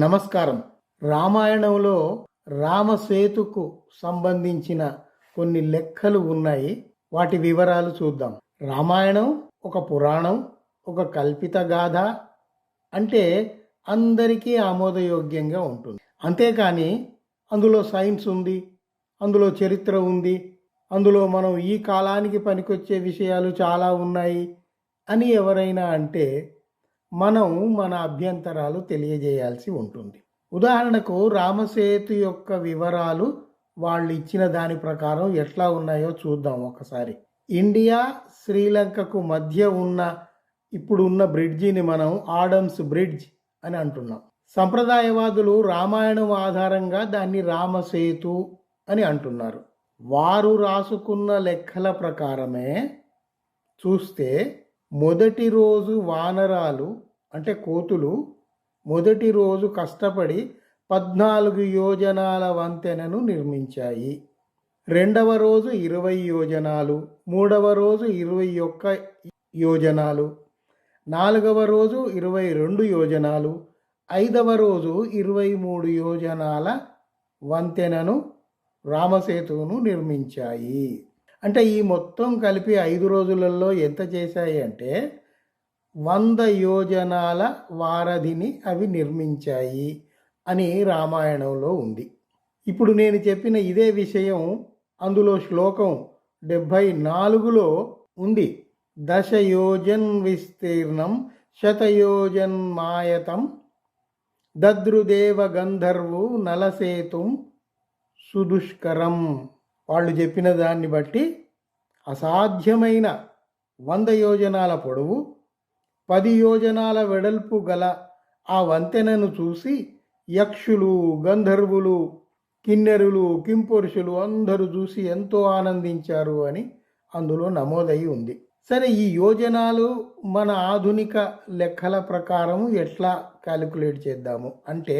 నమస్కారం. రామాయణంలో రామసేతుకు సంబంధించిన కొన్ని లెక్కలు ఉన్నాయి. వాటి వివరాలు చూద్దాం. రామాయణం ఒక పురాణం ఒక కల్పిత గాథ అంటే అందరికీ ఆమోదయోగ్యంగా ఉంటుంది. అంతేకాని అందులో సైన్స్ ఉంది అందులో చరిత్ర ఉంది అందులో మనం ఈ కాలానికి పనికొచ్చే విషయాలు చాలా ఉన్నాయి అని ఎవరైనా అంటే మనం మన అభ్యంతరాలు తెలియజేయాల్సి ఉంటుంది. ఉదాహరణకు రామసేతు యొక్క వివరాలు వాళ్ళు ఇచ్చిన దాని ప్రకారం ఎట్లా ఉన్నాయో చూద్దాం ఒకసారి. ఇండియా శ్రీలంకకు మధ్య ఉన్న ఇప్పుడు ఉన్న బ్రిడ్జిని మనం ఆడమ్స్ బ్రిడ్జ్ అని అంటున్నాం. సంప్రదాయవాదులు రామాయణం ఆధారంగా దాన్ని రామసేతు అని అంటున్నారు. వారు రాసుకున్న లెక్కల ప్రకారమే చూస్తే మొదటి రోజు వానరాలు అంటే కోతులు మొదటి రోజు కష్టపడి పద్నాలుగు యోజనాల వంతెనను నిర్మించాయి. రెండవ రోజు ఇరవై యోజనాలు మూడవ రోజు ఇరవై ఒక్క యోజనాలు నాలుగవ రోజు ఇరవై రెండు యోజనాలు ఐదవ రోజు ఇరవై మూడు యోజనాల వంతెనను రామసేతువును నిర్మించాయి. అంటే ఈ మొత్తం కలిపి ఐదు రోజులలో ఎంత చేశాయి అంటే వంద యోజనాల వారధిని అవి నిర్మించాయి అని రామాయణంలో ఉంది. ఇప్పుడు నేను చెప్పిన ఇదే విషయం అందులో శ్లోకం డెబ్భై నాలుగులో ఉంది. దశయోజన్ విస్తీర్ణం శతయోజన్ మాయతం దద్రుదేవ గంధర్వు నలసేతుం సుదుష్కరం. వాళ్ళు చెప్పిన దాన్ని బట్టి అసాధ్యమైన వంద యోజనాల పొడవు పది యోజనాల వెడల్పు గల ఆ వంతెనను చూసి యక్షులు గంధర్వులు కిన్నెరులు కింపురుషులు అందరూ చూసి ఎంతో ఆనందించారు అని అందులో నమోదై ఉంది. సరే ఈ యోజనాలు మన ఆధునిక లెక్కల ప్రకారం ఎట్లా క్యాలిక్యులేట్ చేద్దాము అంటే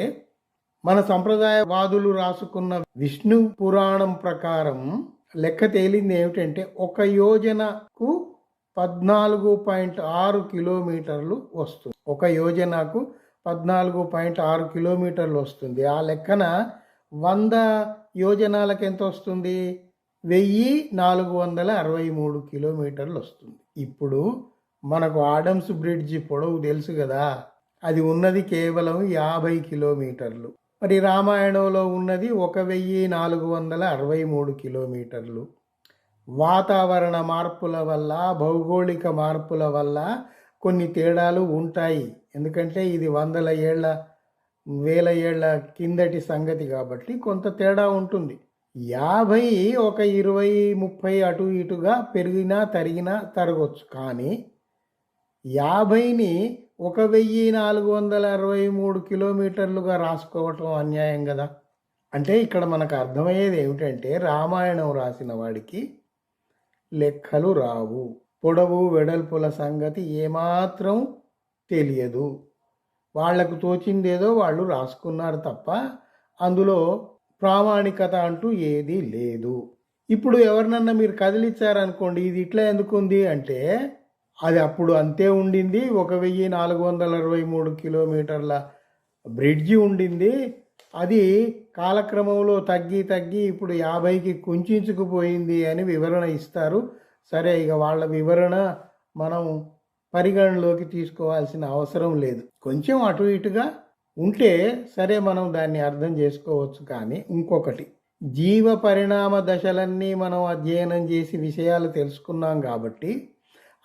మన సంప్రదాయవాదులు రాసుకున్న విష్ణు పురాణం ప్రకారం లెక్క తేలింది ఏమిటంటే ఒక యోజనకు పద్నాలుగు పాయింట్ ఆరు కిలోమీటర్లు వస్తుంది. ఒక యోజనకు పద్నాలుగు పాయింట్ ఆరు కిలోమీటర్లు వస్తుంది. ఆ లెక్కన వంద యోజనాలకు ఎంత వస్తుంది? వెయ్యి నాలుగు వందల అరవై మూడు కిలోమీటర్లు వస్తుంది. ఇప్పుడు మనకు ఆడమ్స్ బ్రిడ్జ్ పొడవు తెలుసు కదా? అది ఉన్నది కేవలం యాభై కిలోమీటర్లు. మరి రామాయణంలో ఉన్నది ఒక వెయ్యి నాలుగు వందల అరవై మూడు కిలోమీటర్లు. వాతావరణ మార్పుల వల్ల భౌగోళిక మార్పుల వల్ల కొన్ని తేడాలు ఉంటాయి. ఎందుకంటే ఇది వందల ఏళ్ళ వేల ఏళ్ళ కిందటి సంగతి కాబట్టి కొంత తేడా ఉంటుంది. యాభై ఒక ఇరవై ముప్పై అటు ఇటుగా పెరిగినా తరిగినా తరగొచ్చు. కానీ యాభైని ఒక వెయ్యి నాలుగు వందల అరవై మూడు కిలోమీటర్లుగా రాసుకోవటం అన్యాయం కదా? అంటే ఇక్కడ మనకు అర్థమయ్యేది ఏమిటంటే రామాయణం రాసిన వాడికి లెక్కలు రావు పొడవు వెడల్పుల సంగతి ఏమాత్రం తెలియదు. వాళ్ళకు తోచిందేదో వాళ్ళు రాసుకున్నారు తప్ప అందులో ప్రామాణికత అంటూ ఏదీ లేదు. ఇప్పుడు ఎవరినన్నా మీరు కదిలిచ్చారనుకోండి ఇది ఇట్లా ఎందుకుంది అంటే అది అప్పుడు అంతే ఉండింది. ఒక వెయ్యి నాలుగు వందల అరవై మూడు కిలోమీటర్ల బ్రిడ్జి ఉండింది. అది కాలక్రమంలో తగ్గి తగ్గి ఇప్పుడు యాభైకి కుంచుకుపోయింది అని వివరణ ఇస్తారు. సరే ఇక వాళ్ళ వివరణ మనం పరిగణలోకి తీసుకోవాల్సిన అవసరం లేదు. కొంచెం అటు ఇటుగా ఉంటే సరే మనం దాన్ని అర్థం చేసుకోవచ్చు. కానీ ఇంకొకటి జీవ పరిణామ దశలన్నీ మనం అధ్యయనం చేసి విషయాలు తెలుసుకున్నాం కాబట్టి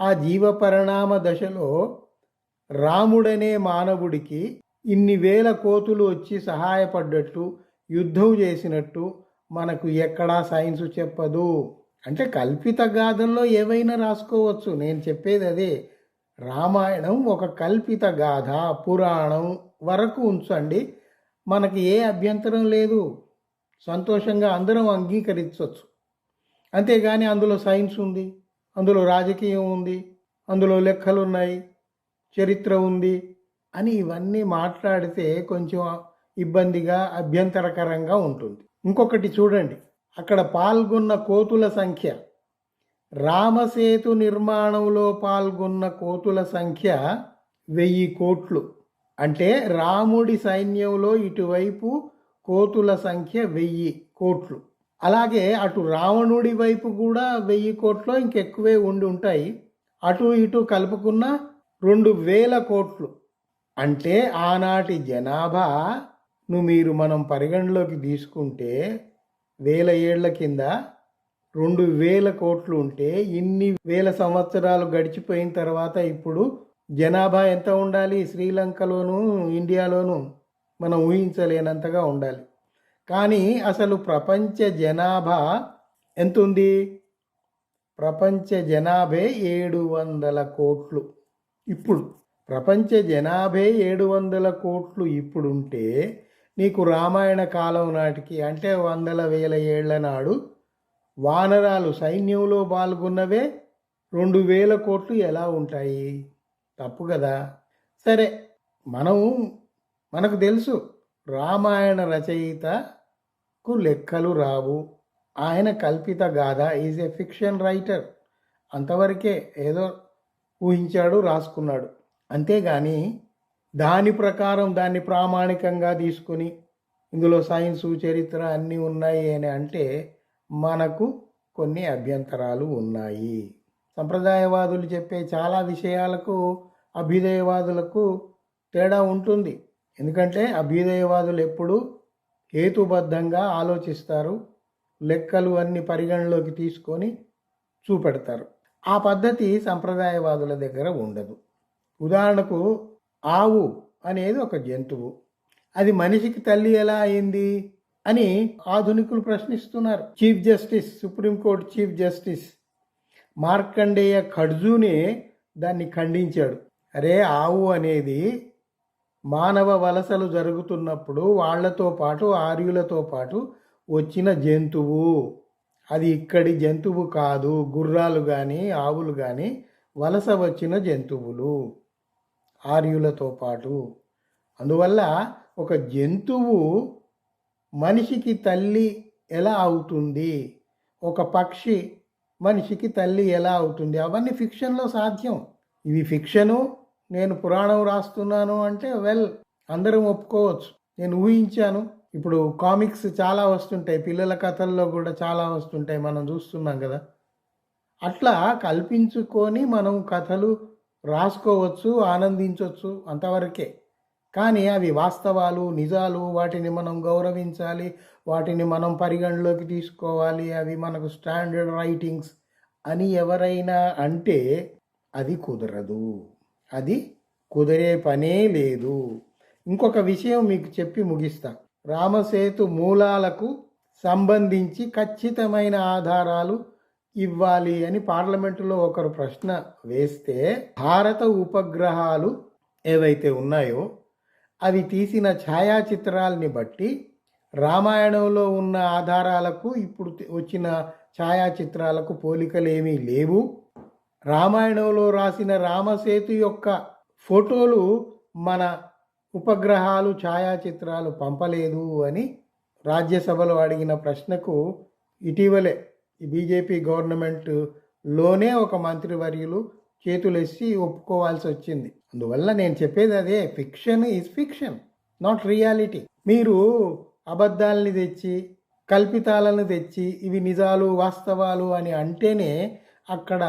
ఆ జీవ పరిణామ దశలో రాముడనే మానవుడికి ఇన్ని వేల కోతులు వచ్చి సహాయపడ్డట్టు యుద్ధం చేసినట్టు మనకు ఎక్కడా సైన్స్ చెప్పదు. అంటే కల్పిత గాథల్లో ఏవైనా రాసుకోవచ్చు. నేను చెప్పేది అదే. రామాయణం ఒక కల్పిత గాథ పురాణం వరకు ఉంచండి. మనకి ఏ అభ్యంతరం లేదు. సంతోషంగా అందరం అంగీకరించవచ్చు అంతేగాని అందులో సైన్స్ ఉంది అందులో రాజకీయం ఉంది అందులో లెక్కలు ఉన్నాయి చరిత్ర ఉంది అని ఇవన్నీ మాట్లాడితే కొంచెం ఇబ్బందిగా అభ్యంతరకరంగా ఉంటుంది. ఇంకొకటి చూడండి అక్కడ పాల్గొన్న కోతుల సంఖ్య రామసేతు నిర్మాణంలో పాల్గొన్న కోతుల సంఖ్య వెయ్యి కోట్లు. అంటే రాముడి సైన్యంలో ఇటువైపు కోతుల సంఖ్య వెయ్యి కోట్లు. అలాగే అటు రావణుడి వైపు కూడా వెయ్యి కోట్లు ఇంకెక్కువే ఉండి ఉంటాయి. అటు ఇటు కలుపుకున్న రెండు వేల కోట్లు. అంటే ఆనాటి జనాభాను మీరు మనం పరిగణలోకి తీసుకుంటే వేల ఏళ్ళ కింద రెండు వేల కోట్లు ఉంటే ఇన్ని వేల సంవత్సరాలు గడిచిపోయిన తర్వాత ఇప్పుడు జనాభా ఎంత ఉండాలి? శ్రీలంకలోను ఇండియాలోను మనం ఊహించలేనంతగా ఉండాలి. కానీ అసలు ప్రపంచ జనాభా ఎంత ఉంది ప్రపంచ జనాభే ఏడు వందల కోట్లు. ఇప్పుడు ప్రపంచ జనాభే ఏడు వందల కోట్లు ఇప్పుడుంటే నీకు రామాయణ కాలం నాటికి అంటే వందల వేల ఏళ్ళ నాడు వానరాలు సైన్యంలో పాల్గొన్నవే రెండు వేల కోట్లు ఎలా ఉంటాయి? తప్పు కదా. సరే మనం మనకు తెలుసు. రామాయణ రచయితకు లెక్కలు రావు. ఆయన కల్పిత గాథ ఈజ్ ఎ ఫిక్షన్ రైటర్. అంతవరకే ఏదో ఊహించాడు రాసుకున్నాడు. అంతేగాని దాని ప్రకారం దాన్ని ప్రామాణికంగా తీసుకొని ఇందులో సైన్సు చరిత్ర అన్నీ ఉన్నాయి అని అంటే మనకు కొన్ని అభ్యంతరాలు ఉన్నాయి. సంప్రదాయవాదులు చెప్పే చాలా విషయాలకు అభ్యుదయవాదులకు తేడా ఉంటుంది. ఎందుకంటే అభ్యుదయవాదులు ఎప్పుడు హేతుబద్ధంగా ఆలోచిస్తారు లెక్కలు అన్ని పరిగణలోకి తీసుకొని చూపెడతారు. ఆ పద్ధతి సంప్రదాయవాదుల దగ్గర ఉండదు. ఉదాహరణకు ఆవు అనేది ఒక జంతువు. అది మనిషికి తల్లి ఎలా అయింది అని ఆధునికులు ప్రశ్నిస్తున్నారు. Chief justice supreme court chief justice Markandey ఖడ్జూనే దాన్ని ఖండించాడు. అరే ఆవు అనేది మానవ వలసలు జరుగుతున్నప్పుడు వాళ్ళతో పాటు ఆర్యులతో పాటు వచ్చిన జంతువు. అది ఇక్కడి జంతువు కాదు గుర్రాలు కానీ ఆవులు కానీ వలస వచ్చిన జంతువులు ఆర్యులతో పాటు. అందువల్ల ఒక జంతువు మనిషికి తల్లి ఎలా అవుతుంది? ఒక పక్షి మనిషికి తల్లి ఎలా అవుతుంది? అవన్నీ ఫిక్షన్లో సాధ్యం. ఇవి ఫిక్షను నేను పురాణం రాస్తున్నాను అంటే వెల్ అందరం ఒప్పుకోవచ్చు. నేను ఊహించాను. ఇప్పుడు కామిక్స్ చాలా వస్తుంటాయి. పిల్లల కథల్లో కూడా చాలా వస్తుంటాయి. మనం చూస్తున్నాం కదా. అట్లా కల్పించుకొని మనం కథలు రాసుకోవచ్చు ఆనందించవచ్చు అంతవరకే. కానీ అవి వాస్తవాలు నిజాలు వాటిని మనం గౌరవించాలి వాటిని మనం పరిగణలోకి తీసుకోవాలి అవి మనకు స్టాండర్డ్ రైటింగ్స్ అని ఎవరైనా అంటే అది కుదరదు. అది కుదిరే పనే లేదు. ఇంకొక విషయం మీకు చెప్పి ముగిస్తా. రామసేతు మూలాలకు సంబంధించి ఖచ్చితమైన ఆధారాలు ఇవ్వాలి అని పార్లమెంటులో ఒకరు ప్రశ్న వేస్తే భారత ఉపగ్రహాలు ఏవైతే ఉన్నాయో అవి తీసిన ఛాయాచిత్రాల్ని బట్టి రామాయణంలో ఉన్న ఆధారాలకు ఇప్పుడు వచ్చిన ఛాయాచిత్రాలకు పోలికలేమీ లేవు. రామాయణంలో రాసిన రామసేతు యొక్క ఫోటోలు మన ఉపగ్రహాలు ఛాయాచిత్రాలు పంపలేదు అని రాజ్యసభలో అడిగిన ప్రశ్నకు ఇటీవలే బీజేపీ గవర్నమెంట్లోనే ఒక మంత్రివర్యులు చేతులెసి ఒప్పుకోవాల్సి వచ్చింది. అందువల్ల నేను చెప్పేది అదే fiction is fiction not reality మీరు అబద్ధాలని తెచ్చి కల్పితాలను తెచ్చి ఇవి నిజాలు వాస్తవాలు అని అంటేనే అక్కడ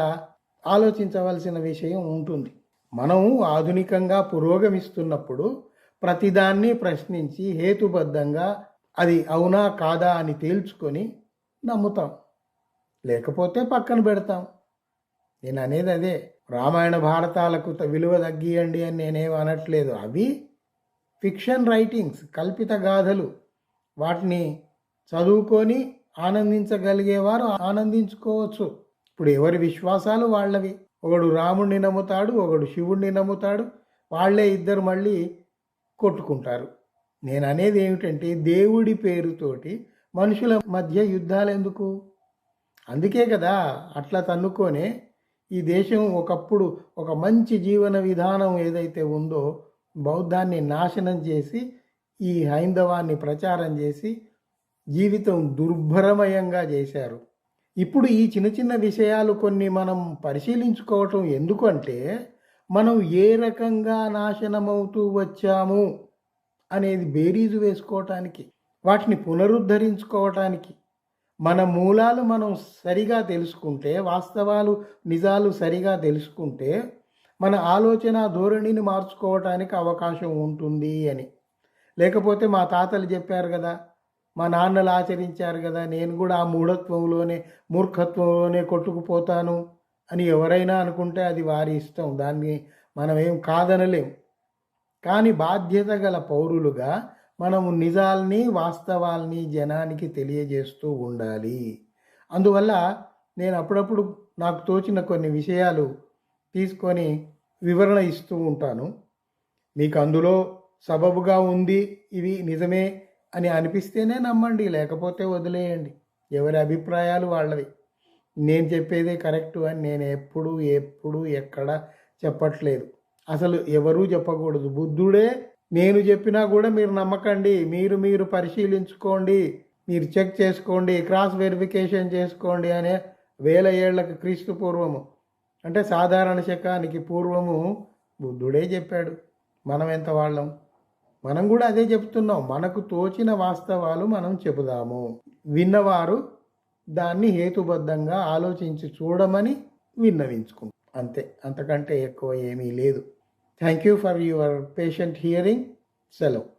ఆలోచించవలసిన విషయం ఉంటుంది. మనం ఆధునికంగా పురోగమిస్తున్నప్పుడు ప్రతిదాన్ని ప్రశ్నించి హేతుబద్ధంగా అది అవునా కాదా అని తేల్చుకొని నమ్ముతాం. లేకపోతే పక్కన పెడతాం. నేను అనేది అదే. రామాయణ భారతాలకు విలువ తగ్గియండి అని నేనేం అనట్లేదు. అవి ఫిక్షన్ రైటింగ్స్ కల్పిత గాథలు. వాటిని చదువుకొని ఆనందించగలిగేవారు ఆనందించుకోవచ్చు. ఇప్పుడు ఎవరి విశ్వాసాలు వాళ్ళవి? ఒకడు రాముణ్ణి నమ్ముతాడు ఒకడు శివుణ్ణి నమ్ముతాడు వాళ్ళే ఇద్దరు మళ్ళీ కొట్టుకుంటారు. నేను అనేది ఏమిటంటే దేవుడి పేరుతోటి మనుషుల మధ్య యుద్ధాలు ఎందుకు? అందుకే కదా అట్లా తన్నుకొనే ఈ దేశం ఒకప్పుడు ఒక మంచి జీవన విధానం ఏదైతే ఉందో బౌద్ధాన్ని నాశనం చేసి ఈ హైందవాన్ని ప్రచారం చేసి జీవితం దుర్భరమయంగా చేశారు. ఇప్పుడు ఈ చిన్న చిన్న విషయాలు కొన్ని మనం పరిశీలించుకోవటం ఎందుకంటే మనం ఏ రకంగా నాశనమవుతూ వచ్చాము అనేది బేరీజు వేసుకోవటానికి వాటిని పునరుద్ధరించుకోవటానికి మన మూలాలు మనం సరిగా తెలుసుకుంటే వాస్తవాలు నిజాలు సరిగా తెలుసుకుంటే మన ఆలోచన ధోరణిని మార్చుకోవటానికి అవకాశం ఉంటుంది అని. లేకపోతే మా తాతలు చెప్పారు కదా మా నాన్నలు ఆచరించారు కదా నేను కూడా ఆ మూఢత్వంలోనే మూర్ఖత్వంలోనే కొట్టుకుపోతాను అని ఎవరైనా అనుకుంటే అది వారి ఇష్టం. దాన్ని మనం ఏం కాదనలేం. కానీ బాధ్యత గల పౌరులుగా మనము నిజాల్ని వాస్తవాల్ని జనానికి తెలియజేస్తూ ఉండాలి. అందువల్ల నేను అప్పుడప్పుడు నాకు తోచిన కొన్ని విషయాలు తీసుకొని వివరణ ఇస్తూ ఉంటాను. మీకు అందులో సబబుగా ఉంది ఇవి నిజమే అని అనిపిస్తేనే నమ్మండి లేకపోతే వదిలేయండి. ఎవరి అభిప్రాయాలు వాళ్ళవి. నేను చెప్పేదే కరెక్టు అని నేను ఎప్పుడు ఎప్పుడు ఎక్కడ చెప్పట్లేదు. అసలు ఎవరూ చెప్పకూడదు. బుద్ధుడే నేను చెప్పినా కూడా మీరు నమ్మకండి. మీరు మీరు పరిశీలించుకోండి. మీరు చెక్ చేసుకోండి. క్రాస్ వెరిఫికేషన్ చేసుకోండి అనే వేల ఏళ్ళకు క్రీస్తు పూర్వము. అంటే సాధారణ శకానికి పూర్వము బుద్ధుడే చెప్పాడు. మనం ఎంత వాళ్ళం? మనం కూడా అదే చెప్తున్నాం. మనకు తోచిన వాస్తవాలు మనం చెబుదాము. విన్నవారు దాన్ని హేతుబద్ధంగా ఆలోచించి చూడమని విన్నవించుకుంటాం అంతే. అంతకంటే ఎక్కువ ఏమీ లేదు. Thank you for your patient hearing సెలవు.